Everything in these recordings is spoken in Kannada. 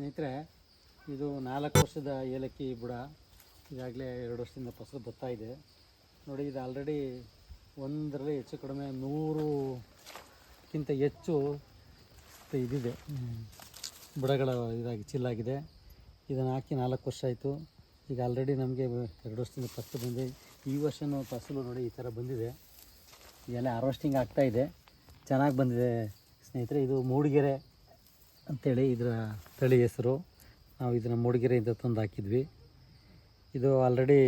ಸ್ನೇಹಿತರೆ, ಇದು ನಾಲ್ಕು ವರ್ಷದ ಏಲಕ್ಕಿ ಬುಡ, ಈಗಾಗಲೇ ಎರಡು ವರ್ಷದಿಂದ ಫಸಲು ಬರ್ತಾ ಇದೆ. ನೋಡಿ, ಇದು ಆಲ್ರೆಡಿ ಒಂದರಲ್ಲಿ ಹೆಚ್ಚು ಕಡಿಮೆ ನೂರುಕ್ಕಿಂತ ಹೆಚ್ಚು ಇದಿದೆ. ಬುಡಗಳ ಇದಾಗಿ, ಚಿಲ್ಲಾಗಿದೆ. ಇದನ್ನು ಹಾಕಿ ನಾಲ್ಕು ವರ್ಷ ಆಯಿತು. ಈಗ ಆಲ್ರೆಡಿ ನಮಗೆ ಎರಡು ವರ್ಷದಿಂದ ಫಸಲು ಬಂದಿದೆ. ಈ ವರ್ಷನೂ ಫಸಲು ನೋಡಿ ಈ ಥರ ಬಂದಿದೆ. ಈಗೆಲ್ಲ ಹಾರ್ವೆಸ್ಟಿಂಗ್ ಆಗ್ತಾಯಿದೆ ಚೆನ್ನಾಗಿ ಬಂದಿದೆ ಸ್ನೇಹಿತರೆ. ಇದು ಮೂಡಿಗೆರೆ ಅಂತೇಳಿ ಇದರ ತಳಿ ಹೆಸರು. ನಾವು ಇದನ್ನು ಮೂಡಿಗೆರೆಯಿಂದ ತಂದು ಹಾಕಿದ್ವಿ ಇದು ಆಲ್ರೆಡಿ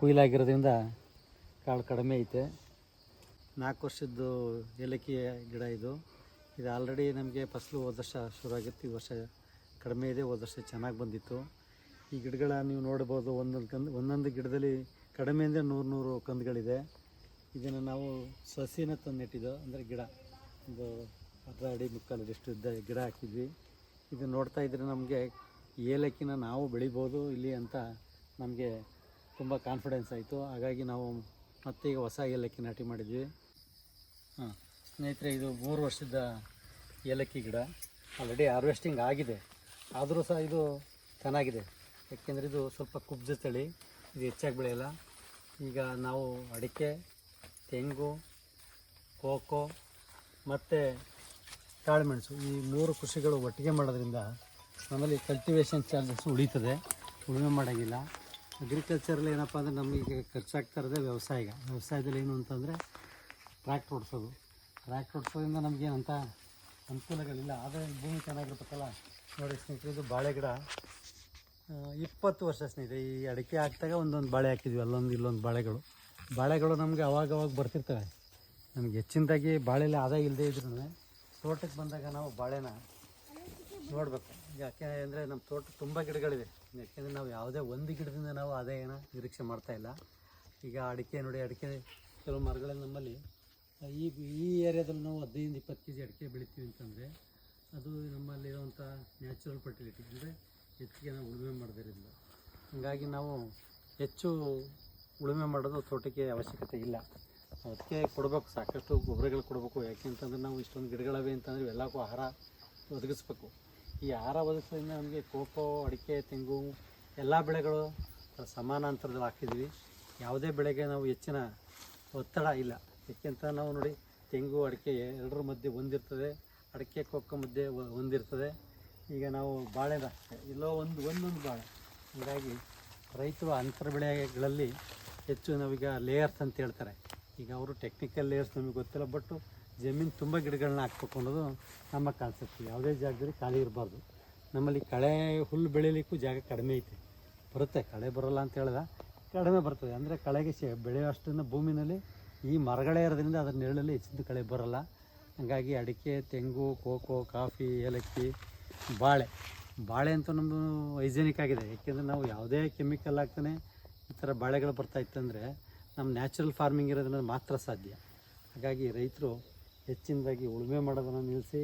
ಕುಯ್ಲಾಗಿರೋದ್ರಿಂದ ಕಾಳು ಕಡಿಮೆ ಐತೆ. ನಾಲ್ಕು ವರ್ಷದ್ದು ಏಲಕ್ಕಿ ಗಿಡ ಇದು. ಇದು ಆಲ್ರೆಡಿ ನಮಗೆ ಫಸಲು ಹೋದ ವರ್ಷ ಶುರುವಾಗಿತ್ತು. ಈ ವರ್ಷ ಕಡಿಮೆ ಇದೆ. ಹೋದ ವರ್ಷ ಚೆನ್ನಾಗಿ ಬಂದಿತ್ತು. ಈ ಗಿಡಗಳ ನೀವು ನೋಡ್ಬೋದು ಒಂದೊಂದು ಕಂದು, ಒಂದೊಂದು ಗಿಡದಲ್ಲಿ ಕಡಿಮೆ ಅಂದರೆ ನೂರು ನೂರು ಕಂದುಗಳಿದೆ. ಇದನ್ನು ನಾವು ಸಸಿನ ತಂದು ನೆಟ್ಟಿದ್ದು ಅಂದರೆ ಗಿಡ. ಒಂದು ಅರ್ಧ ಅಡಿ ಮುಕ್ಕಾಲು ಅಡಿಷ್ಟು ಇದ್ದ ಗಿಡ ಹಾಕಿದ್ವಿ. ಇದು ನೋಡ್ತಾ ಇದ್ರೆ ನಮಗೆ ಏಲಕ್ಕಿನ ನಾವು ಬೆಳಿಬೋದು ಇಲ್ಲಿ ಅಂತ ನಮಗೆ ತುಂಬ ಕಾನ್ಫಿಡೆನ್ಸ್ ಆಯಿತು. ಹಾಗಾಗಿ ನಾವು ಮತ್ತೆ ಈಗ ಹೊಸ ಏಲಕ್ಕಿ ನಾಟಿ ಮಾಡಿದ್ವಿ. ಹಾಂ, ಸ್ನೇಹಿತರೆ, ಇದು ಮೂರು ವರ್ಷದ ಏಲಕ್ಕಿ ಗಿಡ. ಆಲ್ರೆಡಿ ಹಾರ್ವೆಸ್ಟಿಂಗ್ ಆಗಿದೆ. ಆದರೂ ಸಹ ಇದು ಚೆನ್ನಾಗಿದೆ. ಯಾಕೆಂದರೆ ಇದು ಸ್ವಲ್ಪ ಕುಬ್ಜ ತಳಿ, ಇದು ಹೆಚ್ಚಾಗಿ ಬೆಳೆಯಲ್ಲ. ಈಗ ನಾವು ಅಡಿಕೆ, ತೆಂಗು, ಕೋಕೋ ಮತ್ತು ಕಾಳುಮೆಣಸು ಈ ಮೂರು ಕೃಷಿಗಳು ಒಟ್ಟಿಗೆ ಮಾಡೋದ್ರಿಂದ ನಮ್ಮಲ್ಲಿ ಕಲ್ಟಿವೇಷನ್ ಚಾರ್ಜಸ್ ಉಳಿತದೆ. ಉಳುಮೆ ಮಾಡೋಂಗಿಲ್ಲ. ಅಗ್ರಿಕಲ್ಚರಲ್ಲಿ ಏನಪ್ಪ ಅಂದರೆ ನಮಗೆ ಖರ್ಚಾಗ್ತಾ ಇರೋದೇ ವ್ಯವಸಾಯ. ವ್ಯವಸಾಯದಲ್ಲಿ ಏನು ಅಂತಂದರೆ ಟ್ರ್ಯಾಕ್ಟ್ರ್ ಓಡಿಸೋದು. ಟ್ರ್ಯಾಕ್ಟರ್ ಓಡಿಸೋದ್ರಿಂದ ಅಂಥ ಅನುಕೂಲಗಳಿಲ್ಲ. ಆದರೆ ಭೂಮಿ ಚೆನ್ನಾಗಿರ್ತಕ್ಕಲ್ಲ. ನೋಡಿ ಸ್ನೇಹಿತರೆ, ಇದು ಬಾಳೆ ಗಿಡ. ಇಪ್ಪತ್ತು ವರ್ಷ ಸ್ನೇಹಿತರೆ, ಈ ಅಡಿಕೆ ಹಾಕಿದಾಗ ಒಂದೊಂದು ಬಾಳೆ ಹಾಕಿದ್ವಿ. ಅಲ್ಲೊಂದು ಇಲ್ಲೊಂದು ಬಾಳೆಗಳು. ಬಾಳೆಗಳು ನಮಗೆ ಅವಾಗ ಅವಾಗ ಬರ್ತಿರ್ತವೆ. ನಮಗೆ ಹೆಚ್ಚಿನದಾಗಿ ಬಾಳೆಲ್ಲ ಆದಾಯ ಇಲ್ಲದೇ ಇದ್ರೂ ತೋಟಕ್ಕೆ ಬಂದಾಗ ನಾವು ಬಾಳೆನ ನೋಡಬೇಕು. ಯಾಕೆ ಅಂದರೆ ನಮ್ಮ ತೋಟ ತುಂಬ ಗಿಡಗಳಿವೆ. ಯಾಕೆಂದರೆ ನಾವು ಯಾವುದೇ ಒಂದು ಗಿಡದಿಂದ ನಾವು ಆದಾಯನ ನಿರೀಕ್ಷೆ ಮಾಡ್ತಾ ಇಲ್ಲ. ಈಗ ಅಡಿಕೆ ನೋಡಿ, ಅಡಿಕೆ ಕೆಲವು ಮರಗಳಲ್ಲಿ ನಮ್ಮಲ್ಲಿ, ಈ ಈ ಏರಿಯಾದಲ್ಲಿ ನಾವು ಹದಿನೈದು ಇಪ್ಪತ್ತು ಕೆ ಜಿ ಅಡಿಕೆ ಬೆಳಿತೀವಿ ಅಂತಂದರೆ ಅದು ನಮ್ಮಲ್ಲಿರುವಂಥ ನ್ಯಾಚುರಲ್ ಫರ್ಟಿಲಿಟಿ ಅಂದರೆ ಹೆಚ್ಚಿಗೆ ನಾವು ಉಳುಮೆ ಮಾಡೋದಿರಲಿಲ್ಲ ಹಾಗಾಗಿ ನಾವು ಹೆಚ್ಚು ಉಳುಮೆ ಮಾಡೋದು ತೋಟಕ್ಕೆ ಅವಶ್ಯಕತೆ ಇಲ್ಲ. ಅದಕ್ಕೆ ಕೊಡಬೇಕು, ಸಾಕಷ್ಟು ಗೊಬ್ಬರಗಳು ಕೊಡಬೇಕು. ಯಾಕೆಂತಂದ್ರೆ ನಾವು ಇಷ್ಟೊಂದು ಗಿಡಗಳವೆ ಅಂತಂದರೆ ಎಲ್ಲಕ್ಕೂ ಆಹಾರ ಒದಗಿಸ್ಬೇಕು. ಈ ಆಹಾರ ಒದಗಿಸೋದ್ರಿಂದ ನಮಗೆ ಕೋಕೋ ಅಡಿಕೆ, ತೆಂಗು ಎಲ್ಲ ಬೆಳೆಗಳು ಸಮಾನಾಂತರದಲ್ಲಿ ಹಾಕಿದ್ವಿ. ಯಾವುದೇ ಬೆಳೆಗೆ ನಾವು ಹೆಚ್ಚಿನ ಒತ್ತಡ ಇಲ್ಲ. ಯಾಕೆಂತ ನಾವು ನೋಡಿ, ತೆಂಗು, ಅಡಿಕೆ ಎರಡರ ಮಧ್ಯೆ ಒಂದಿರ್ತದೆ. ಅಡಿಕೆ, ಕೊಕ್ಕೋ ಮಧ್ಯೆ ಒಂದಿರ್ತದೆ. ಈಗ ನಾವು ಬಾಳೆ ಅಷ್ಟೇ ಎಲ್ಲೋ ಒಂದು, ಒಂದೊಂದು ಬಾಳೆ. ಹೀಗಾಗಿ ರೈತರು ಅಂತರ ಬೆಳೆಗಳಲ್ಲಿ ಹೆಚ್ಚು ನಾವೀಗ ಲೇಯರ್ಸ್ ಅಂತ ಹೇಳ್ತಾರೆ. ಈಗ ಅವರು ಟೆಕ್ನಿಕಲ್ ಲೇಯರ್ಸ್ ನಮಗೆ ಗೊತ್ತಿಲ್ಲ ಬಟ್ ಜಮೀನು ತುಂಬ ಗಿಡಗಳನ್ನ ಹಾಕ್ಬೇಕು ಅನ್ನೋದು ನಮ್ಮ ಕಾನ್ಸೆಪ್ಟ್ ಯಾವುದೇ ಜಾಗದಲ್ಲಿ ಖಾಲಿ ಇರಬಾರ್ದು. ನಮ್ಮಲ್ಲಿ ಕಳೆ ಹುಲ್ಲು ಬೆಳೀಲಿಕ್ಕೂ ಜಾಗ ಕಡಿಮೆ ಐತೆ. ಬರುತ್ತೆ, ಕಳೆ ಬರೋಲ್ಲ ಅಂತ ಹೇಳಿದ ಕಡಿಮೆ ಬರ್ತದೆ. ಅಂದರೆ ಕಳೆಗೆ ಶೇ, ಬೆಳೆಯುವಷ್ಟನ್ನು ಭೂಮಿನಲ್ಲಿ ಈ ಮರಗಳೇ ಇರೋದ್ರಿಂದ ಅದರ ನೆರಳಲ್ಲಿ ಹೆಚ್ಚಿನ ಕಳೆ ಬರೋಲ್ಲ. ಹಾಗಾಗಿ ಅಡಿಕೆ, ತೆಂಗು, ಕೋಕೋ, ಕಾಫಿ, ಏಲಕ್ಕಿ, ಬಾಳೆ. ಬಾಳೆ ಅಂತೂ ನಮ್ಮದು ಹೈಜೆನಿಕ್ ಆಗಿದೆ. ಏಕೆಂದರೆ ನಾವು ಯಾವುದೇ ಕೆಮಿಕಲ್ ಹಾಕ್ತಾನೆ ಈ ಥರ ಬಾಳೆಗಳು ಬರ್ತಾ ಇತ್ತಂದರೆ ನಮ್ಮ ನ್ಯಾಚುರಲ್ ಫಾರ್ಮಿಂಗ್ ಇರೋದ್ರಿಂದ ಮಾತ್ರ ಸಾಧ್ಯ. ಹಾಗಾಗಿ ರೈತರು ಹೆಚ್ಚಿನದಾಗಿ ಉಳುಮೆ ಮಾಡೋದನ್ನು ನಿಲ್ಲಿಸಿ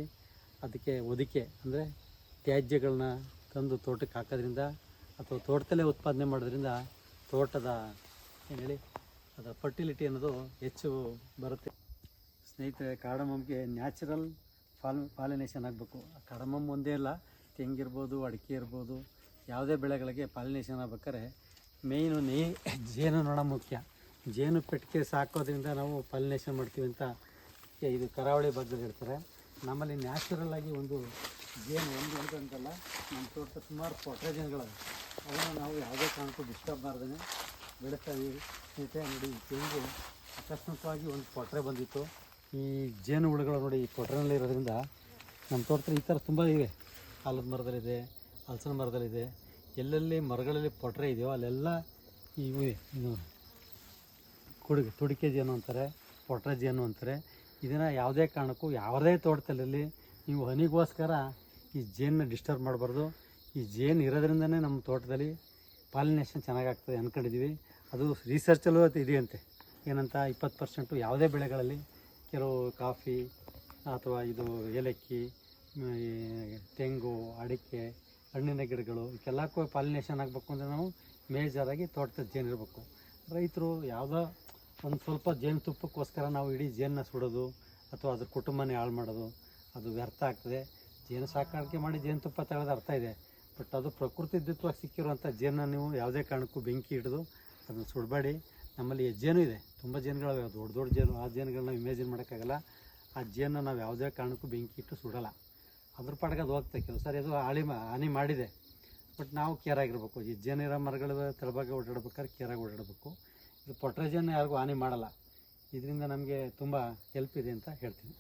ಅದಕ್ಕೆ ಒದಿಕೆ ಅಂದರೆ ತ್ಯಾಜ್ಯಗಳನ್ನ ತಂದು ತೋಟಕ್ಕೆ ಹಾಕೋದ್ರಿಂದ ಅಥವಾ ತೋಟದಲ್ಲೇ ಉತ್ಪಾದನೆ ಮಾಡೋದ್ರಿಂದ ತೋಟದ, ಏನು ಹೇಳಿ ಅದರ ಫರ್ಟಿಲಿಟಿ ಅನ್ನೋದು ಹೆಚ್ಚು ಬರುತ್ತೆ. ಸ್ನೇಹಿತರೆ ಕಾಡಮಮ್ಗೆ ನ್ಯಾಚುರಲ್ ಫಾಲ್, ಪಾಲಿನೇಷನ್ ಆಗಬೇಕು. ಕಾಡಮಮ್ ಒಂದೇ ಅಲ್ಲ, ತೆಂಗಿರ್ಬೋದು, ಅಡಿಕೆ ಇರ್ಬೋದು, ಯಾವುದೇ ಬೆಳೆಗಳಿಗೆ ಪಾಲಿನೇಷನ್ ಆಗ್ಬೇಕಾದ್ರೆ ಮೇಯ್ನು ನೇ ಜೇನು ನೊಣ ಮುಖ್ಯ. ಜೇನು ಪೆಟ್ಟಿಗೆ ಸಾಕೋದ್ರಿಂದ ನಾವು ಪಾಲಿನೇಷನ್ ಮಾಡ್ತೀವಿ ಅಂತ ಇದು ಕರಾವಳಿ ಭಾಗದಲ್ಲಿ ಹೇಳ್ತಾರೆ. ನಮ್ಮಲ್ಲಿ ನ್ಯಾಚುರಲ್ ಆಗಿ ಒಂದು ಜೇನು ಒಂದು ಒಂದು ಅಂತಲ್ಲ ನಮ್ಮ ತೋಟದ ಸುಮಾರು ಪೊಟ್ರೇಜನ್ಗಳವೆ ಅವನ್ನ ನಾವು ಯಾವುದೇ ಕಾರಣಕ್ಕೂ ಡಿಸ್ಟರ್ಬ್ ಮಾಡ್ದೇ ಬೆಳೆಸ್ತಾ ಇದೆ ಸ್ನೇಹಿತರೆ, ನೋಡಿ ತೆಂಗು ಅಕಸ್ಮಾತ್ವಾಗಿ ಒಂದು ಪೊಟ್ರೆ ಬಂದಿತ್ತು. ಈ ಜೇನು ಹುಳುಗಳು ನೋಡಿ, ಈ ಪೊಟ್ರೆನಲ್ಲಿ ಇರೋದ್ರಿಂದ ನಮ್ಮ ತೋಟದಲ್ಲಿ ಈ ಥರ ತುಂಬ ಇವೆ. ಆಲದ ಮರದಲ್ಲಿದೆ, ಹಲಸಿನ ಮರದಲ್ಲಿದೆ. ಎಲ್ಲೆಲ್ಲಿ ಮರಗಳಲ್ಲಿ ಪೊಟ್ರೆ ಇದೆಯೋ ಅಲ್ಲೆಲ್ಲ ಇವು. ಕುಡುಗೆ ತುಡಿಕೆ ಜೇನು ಅಂತಾರೆ ಪೊಟ್ರ ಜೇನು ಅಂತಾರೆ. ಇದನ್ನು ಯಾವುದೇ ಕಾರಣಕ್ಕೂ ಯಾವುದೇ ತೋಟದಲ್ಲಿ ನೀವು ಹನಿಗೋಸ್ಕರ ಈ ಜೇನನ್ನ ಡಿಸ್ಟರ್ಬ್ ಮಾಡಬಾರ್ದು. ಈ ಜೇನು ಇರೋದ್ರಿಂದನೇ ನಮ್ಮ ತೋಟದಲ್ಲಿ ಪಾಲಿನೇಷನ್ ಚೆನ್ನಾಗಾಗ್ತದೆ ಅಂದ್ಕೊಂಡಿದ್ದೀವಿ ಅದು ರಿಸರ್ಚಲ್ಲೂ ಅದು ಇದೆಯಂತೆ. ಏನಂತ ಇಪ್ಪತ್ತು ಪರ್ಸೆಂಟು ಯಾವುದೇ ಬೆಳೆಗಳಲ್ಲಿ ಕೆಲವು ಕಾಫಿ ಅಥವಾ ಇದು ಏಲಕ್ಕಿ ತೆಂಗು, ಅಡಿಕೆ, ಹಣ್ಣಿನ ಗಿಡಗಳು ಇವಕ್ಕೆಲ್ಲಕ್ಕೂ ಪಾಲಿನೇಷನ್ ಆಗಬೇಕು ಅಂದರೆ ನಾವು ಮೇಜರಾಗಿ ತೋಟದ ಜೇನು ಇರಬೇಕು. ರೈತರು ಯಾವುದೋ ಒಂದು ಸ್ವಲ್ಪ ಜೇನುತುಪ್ಪಕ್ಕೋಸ್ಕರ ನಾವು ಇಡೀ ಜೇನನ್ನ ಸುಡೋದು ಅಥವಾ ಅದ್ರ ಕುಟುಂಬನೇ ಹಾಳು ಮಾಡೋದು, ಅದು ವ್ಯರ್ಥ ಆಗ್ತದೆ. ಜೇನು ಸಾಕಾಣಿಕೆ ಮಾಡಿ ಜೇನುತುಪ್ಪ ತಗೊಳ್ಳೋದು ಅರ್ಥ ಇದೆ. ಬಟ್ ಅದು ಪ್ರಕೃತಿ ಪ್ರಕೃತಿದತ್ವಾಗಿ ಸಿಕ್ಕಿರುವಂಥ ಜೇನನ್ನ ನೀವು ಯಾವುದೇ ಕಾರಣಕ್ಕೂ ಬೆಂಕಿ ಹಿಡಿದು ಅದನ್ನು ಸುಡಬೇಡಿ. ನಮ್ಮಲ್ಲಿ ಜೇನು ಇದೆ. ತುಂಬ ಜೇನುಗಳು ದೊಡ್ಡ ದೊಡ್ಡ ಜೇನು, ಆ ಜೇನುಗಳನ್ನ ಇಮೇಜಿನ್ ಮಾಡೋಕ್ಕಾಗಲ್ಲ. ಆ ಜೇನನ್ನ ನಾವು ಯಾವುದೇ ಕಾರಣಕ್ಕೂ ಬೆಂಕಿ ಇಟ್ಟು ಸುಡಲ್ಲ. ಅದ್ರ ಪಾಡಿಗೆ ಅದು ಹೋಗ್ತದೆ. ಕೆಲವು ಸಾರಿ ಅದು ಹಾಳಿ ಹಾನಿ ಮಾಡಿದೆ. ಬಟ್ ನಾವು ಕೇರ್ ಆಗಿರಬೇಕು. ಈ ಜೇನಿರೋ ಮರಗಳ ತಳಭಾಗ ಓಡಾಡ್ಬೇಕಾದ್ರೆ ಕೇರಾಗಿ ಓಡಾಡಬೇಕು. ಇದು ಪೊಟ್ರೇಜನ್ನು ಯಾರಿಗೂ ಹಾನಿ ಮಾಡಲ್ಲ. ಇದರಿಂದ ನಮಗೆ ತುಂಬ ಹೆಲ್ಪ್ ಇದೆ ಅಂತ ಹೇಳ್ತೀನಿ.